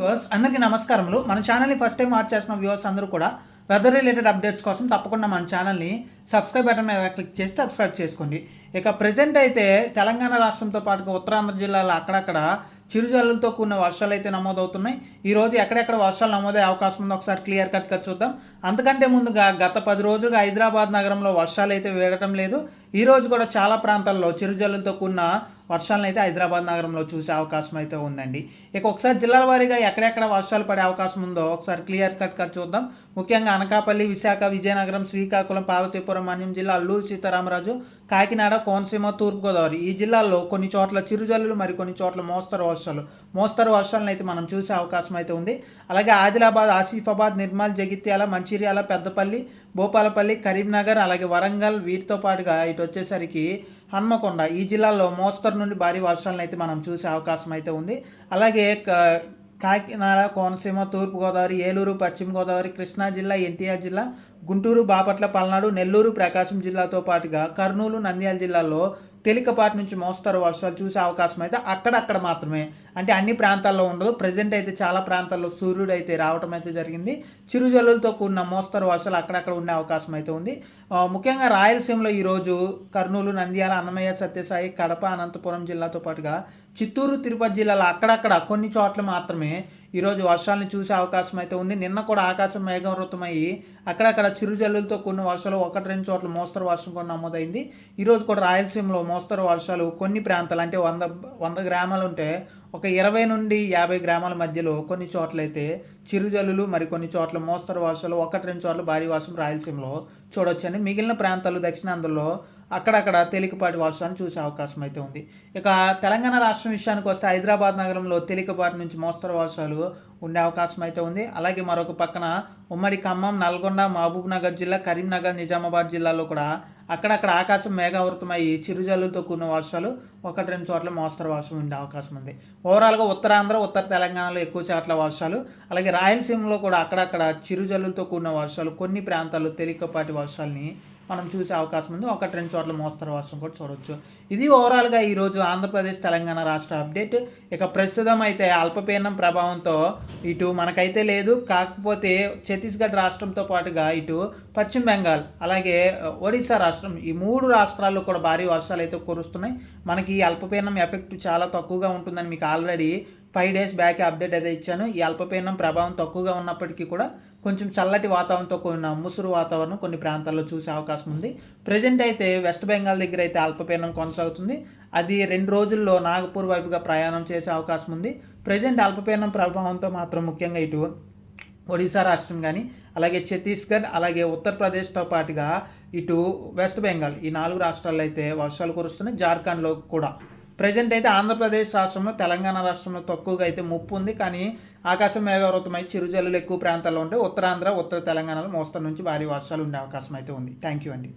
Viewers అందరికీ నమస్కారములు. మన ఛానల్ని ఫస్ట్ టైం వాచ్ చేసిన వ్యూవర్స్ అందరూ కూడా వెదర్ రిలేటెడ్ అప్డేట్స్ కోసం తప్పకుండా మన ఛానల్ని సబ్స్క్రైబ్ బటన్ మీద క్లిక్ చేసి సబ్స్క్రైబ్ చేసుకోండి. ఇక ప్రజెంట్ అయితే తెలంగాణ రాష్ట్రంతో పాటుగా ఉత్తరాంధ్ర జిల్లాలో అక్కడక్కడ చిరుజల్లులతో కూడిన వర్షాలు అయితే నమోదవుతున్నాయి. ఈ రోజు ఎక్కడెక్కడ వర్షాలు నమోదయ్యే అవకాశం ఉందో ఒకసారి క్లియర్ కట్గా చూద్దాం. అంతకంటే ముందుగా గత పది రోజులుగా హైదరాబాద్ నగరంలో వర్షాలు అయితే వేయడం లేదు. ఈరోజు కూడా చాలా ప్రాంతాల్లో చిరుజల్లులతో కూడిన వర్షాలను అయితే హైదరాబాద్ నగరంలో చూసే అవకాశం అయితే ఉందండి. ఇక ఒకసారి జిల్లాల వారీగా ఎక్కడెక్కడ వర్షాలు పడే అవకాశం ఉందో ఒకసారి క్లియర్ కట్గా చూద్దాం. ముఖ్యంగా అనకాపల్లి విశాఖ విజయనగరం శ్రీకాకుళం పార్వతీపురం మన్యం జిల్లా అల్లూరు సీతారామరాజు కాకినాడ కోనసీమ తూర్పుగోదావరి ఈ జిల్లాల్లో కొన్ని చోట్ల చిరుజల్లులు మరి కొన్ని చోట్ల మోస్తరు వర్షాలు మోస్తరు వర్షాలను అయితే మనం చూసే అవకాశం అయితే ఉంది. అలాగే ఆదిలాబాద్ ఆసిఫాబాద్ నిర్మల్ జగిత్యాల మంచిర్యాల పెద్దపల్లి భూపాలపల్లి కరీంనగర్ అలాగే వరంగల్ వీటితో పాటుగా ఇటు వచ్చేసరికి హన్మకొండ ఈ జిల్లాల్లో మోస్తరు నుండి భారీ వర్షాలను అయితే మనం చూసే అవకాశం అయితే ఉంది. అలాగే కాకినాడ కోనసీమ తూర్పుగోదావరి ఏలూరు పశ్చిమ గోదావరి కృష్ణా జిల్లా ఎన్టీఆర్ జిల్లా గుంటూరు బాపట్ల పల్నాడు నెల్లూరు ప్రకాశం జిల్లాతో పాటుగా కర్నూలు నంద్యాల జిల్లాల్లో తేలికపాటి నుంచి మోస్తరు వర్షాలు చూసే అవకాశం అయితే అక్కడక్కడ మాత్రమే. అంటే అన్ని ప్రాంతాల్లో ఉండదు. ప్రజెంట్ అయితే చాలా ప్రాంతాల్లో సూర్యుడు అయితే రావటం అయితే జరిగింది. చిరుజల్లులతో కూడిన మోస్తరు వర్షాలు అక్కడక్కడ ఉండే అవకాశం అయితే ఉంది. ముఖ్యంగా రాయలసీమలో ఈరోజు కర్నూలు నంద్యాల అన్నమయ్య సత్యసాయి కడప అనంతపురం జిల్లాతో పాటుగా చిత్తూరు తిరుపతి జిల్లాలో అక్కడక్కడ కొన్ని చోట్ల మాత్రమే ఈరోజు వర్షాలను చూసే అవకాశం అయితే ఉంది. నిన్న కూడా ఆకాశం మేఘవృతమయ్యి అక్కడక్కడ చిరుజల్లులతో కొన్ని వర్షాలు ఒకటి రెండు చోట్ల మోస్తరు వర్షం కూడా నమోదైంది. ఈరోజు కూడా రాయలసీమలో మోస్తరు వర్షాలు కొన్ని ప్రాంతాలు అంటే వంద వంద గ్రామాలు ఉంటే ఒక ఇరవై నుండి యాభై గ్రామాల మధ్యలో కొన్ని చోట్లయితే చిరుజల్లులు మరి కొన్ని చోట్ల మోస్తరు వర్షాలు ఒకటి రెండు చోట్ల భారీ వర్షం రాయలసీమలో చూడొచ్చని. మిగిలిన ప్రాంతాలు దక్షిణాంధ్రలో అక్కడక్కడ తేలికపాటి వర్షాలు చూసే అవకాశం అయితే ఉంది. ఇక తెలంగాణ రాష్ట్రం విషయానికి వస్తే హైదరాబాద్ నగరంలో తేలికపాటి నుంచి మోస్తరు వర్షాలు ఉండే అవకాశం అయితే ఉంది. అలాగే మరొక పక్కన ఉమ్మడి ఖమ్మం నల్గొండ మహబూబ్ నగర్ జిల్లా కరీంనగర్ నిజామాబాద్ జిల్లాలో కూడా అక్కడక్కడ ఆకాశం మేఘావృతమయ్యి చిరుజల్లులతో కూడిన వర్షాలు ఒకటి రెండు చోట్ల మోస్తరు వర్షం ఉండే అవకాశం ఉంది. ఓవరాల్గా ఉత్తరాంధ్ర ఉత్తర తెలంగాణలో ఎక్కువ చోట్ల వర్షాలు అలాగే రాయలసీమలో కూడా అక్కడక్కడ చిరుజల్లులతో కూడిన వర్షాలు కొన్ని ప్రాంతాల్లో తేలికపాటి వర్షాలని మనం చూసే అవకాశం ఉంది. ఒకటి రెండు చోట్ల మోస్తరు వర్షం కూడా చూడవచ్చు ఇది ఓవరాల్గా ఈరోజు ఆంధ్రప్రదేశ్ తెలంగాణ రాష్ట్ర అప్డేట్. ఇక ప్రస్తుతం అయితే అల్పపీడనం ప్రభావంతో ఇటు మనకైతే లేదు. కాకపోతే ఛత్తీస్గఢ్ రాష్ట్రంతో పాటుగా ఇటు పశ్చిమ బెంగాల్ అలాగే ఒడిశా రాష్ట్రం ఈ మూడు రాష్ట్రాల్లో కూడా భారీ వర్షాలు అయితే కురుస్తున్నాయి. మనకి ఈ అల్పపీడనం ఎఫెక్ట్ చాలా తక్కువగా ఉంటుందని మీకు already five days back update అయితే ఇచ్చాను. ఈ అల్పపీడనం ప్రభావం తక్కువగా ఉన్నప్పటికీ కూడా కొంచెం చల్లటి వాతావరణంతో కూడిన ముసురు వాతావరణం కొన్ని ప్రాంతాల్లో చూసే అవకాశం ఉంది. ప్రజెంట్ అయితే వెస్ట్ బెంగాల్ దగ్గర అయితే అల్పపీడనం కొనసాగుతుంది. అది రెండు రోజుల్లో నాగపూర్ వైపుగా ప్రయాణం చేసే అవకాశం ఉంది. ప్రజెంట్ అల్పపీడనం ప్రభావంతో మాత్రం ముఖ్యంగా ఇటు ఒడిశా రాష్ట్రం కానీ అలాగే ఛత్తీస్గఢ్ అలాగే ఉత్తరప్రదేశ్తో పాటుగా ఇటు వెస్ట్ బెంగాల్ ఈ నాలుగు రాష్ట్రాల్లో అయితే వర్షాలు కురుస్తున్నాయి. జార్ఖండ్లో కూడా ప్రజెంట్ అయితే ఆంధ్రప్రదేశ్ రాష్ట్రంలో తెలంగాణ రాష్ట్రంలో తక్కువగా అయితే ముప్పు ఉంది. కానీ ఆకాశం మేఘావృతమై చిరుజల్లులు ఎక్కువ ప్రాంతాల్లో ఉంటే ఉత్తరాంధ్ర ఉత్తర తెలంగాణలో మోస్తరు నుంచి భారీ వర్షాలు ఉండే అవకాశం అయితే ఉంది. థ్యాంక్ యూ అండి.